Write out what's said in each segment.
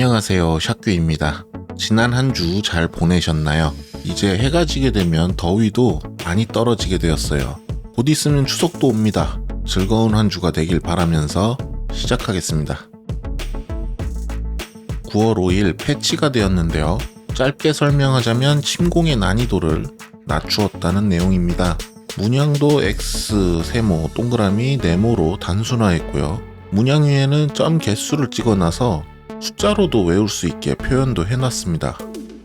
안녕하세요. 샤규입니다. 지난 한 주 잘 보내셨나요? 이제 해가 지게 되면 더위도 많이 떨어지게 되었어요. 곧 있으면 추석도 옵니다. 즐거운 한 주가 되길 바라면서 시작하겠습니다. 9월 5일 패치가 되었는데요. 짧게 설명하자면 침공의 난이도를 낮추었다는 내용입니다. 문양도 X, 세모, 동그라미, 네모로 단순화했고요. 문양 위에는 점 개수를 찍어놔서 숫자로도 외울 수 있게 표현도 해놨습니다.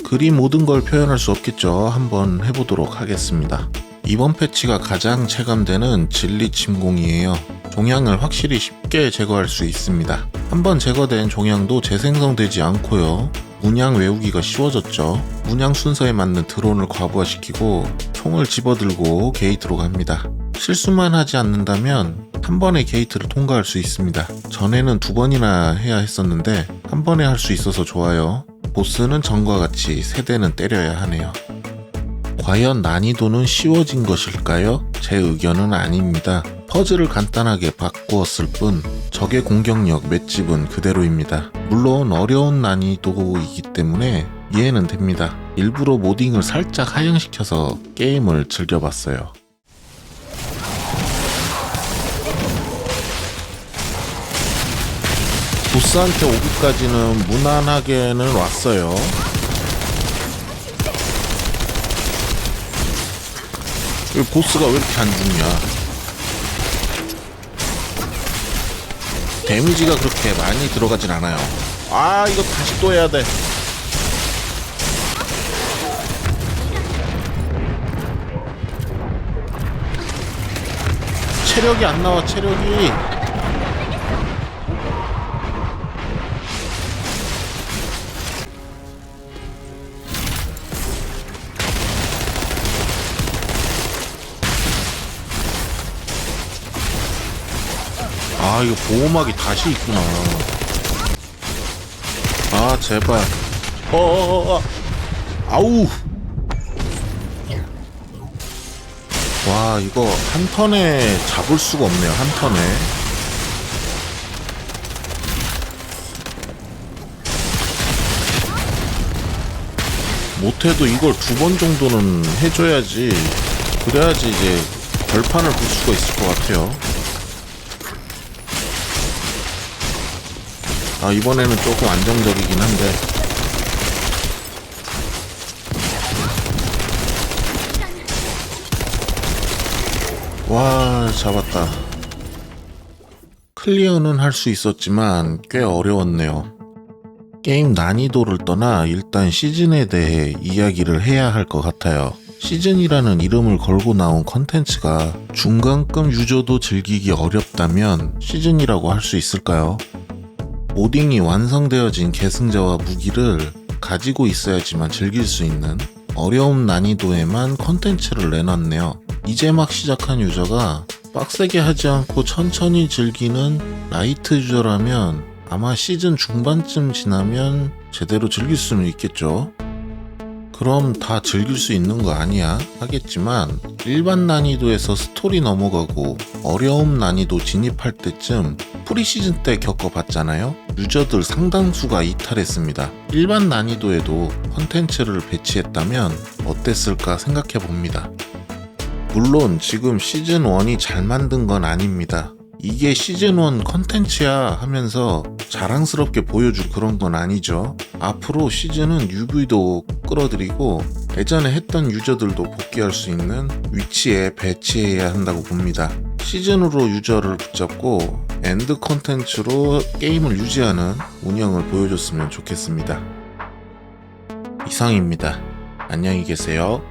글이 모든 걸 표현할 수 없겠죠. 한번 해보도록 하겠습니다. 이번 패치가 가장 체감되는 진리 침공이에요. 종양을 확실히 쉽게 제거할 수 있습니다. 한번 제거된 종양도 재생성되지 않고요. 문양 외우기가 쉬워졌죠. 문양 순서에 맞는 드론을 과부하시키고 총을 집어들고 게이트로 갑니다. 실수만 하지 않는다면 한 번에 게이트를 통과할 수 있습니다. 전에는 두 번이나 해야 했었는데 한 번에 할 수 있어서 좋아요. 보스는 전과 같이 세 대는 때려야 하네요. 과연 난이도는 쉬워진 것일까요? 제 의견은 아닙니다. 퍼즐을 간단하게 바꾸었을 뿐 적의 공격력 맷집은 그대로입니다. 물론 어려운 난이도이기 때문에 이해는 됩니다. 일부러 모딩을 살짝 하향시켜서 게임을 즐겨봤어요. 보스한테 오기까지는 무난하게는 왔어요. 이 보스가 왜 이렇게 안 죽냐? 데미지가 그렇게 많이 들어가진 않아요. 아, 이거 다시 또 해야 돼. 체력이 안 나와, 체력이. 아 이거 보호막이 다시 있구나. 아 제발. 어어어 아우. 와 이거 한 턴에 잡을 수가 없네요 한 턴에. 못해도 이걸 두 번 정도는 해줘야지. 그래야지 이제 결판을 볼 수가 있을 것 같아요 아 이번에는 조금 안정적이긴 한데. 와 잡았다. 클리어는 할 수 있었지만 꽤 어려웠네요. 게임 난이도를 떠나 일단 시즌에 대해 이야기를 해야 할 것 같아요. 시즌이라는 이름을 걸고 나온 컨텐츠가 중간급 유저도 즐기기 어렵다면 시즌이라고 할 수 있을까요? 모딩이 완성되어진 계승자와 무기를 가지고 있어야지만 즐길 수 있는 어려움 난이도에만 컨텐츠를 내놨네요. 이제 막 시작한 유저가 빡세게 하지 않고 천천히 즐기는 라이트 유저라면 아마 시즌 중반쯤 지나면 제대로 즐길 수는 있겠죠. 그럼 다 즐길 수 있는 거 아니야? 하겠지만 일반 난이도에서 스토리 넘어가고 어려움 난이도 진입할 때쯤 프리시즌 때 겪어봤잖아요? 유저들 상당수가 이탈했습니다. 일반 난이도에도 컨텐츠를 배치했다면 어땠을까 생각해 봅니다. 물론 지금 시즌 1이 잘 만든 건 아닙니다. 이게 시즌1 컨텐츠야 하면서 자랑스럽게 보여줄 그런 건 아니죠. 앞으로 시즌은 UV도 끌어들이고 예전에 했던 유저들도 복귀할 수 있는 위치에 배치해야 한다고 봅니다. 시즌으로 유저를 붙잡고 엔드 컨텐츠로 게임을 유지하는 운영을 보여줬으면 좋겠습니다. 이상입니다. 안녕히 계세요.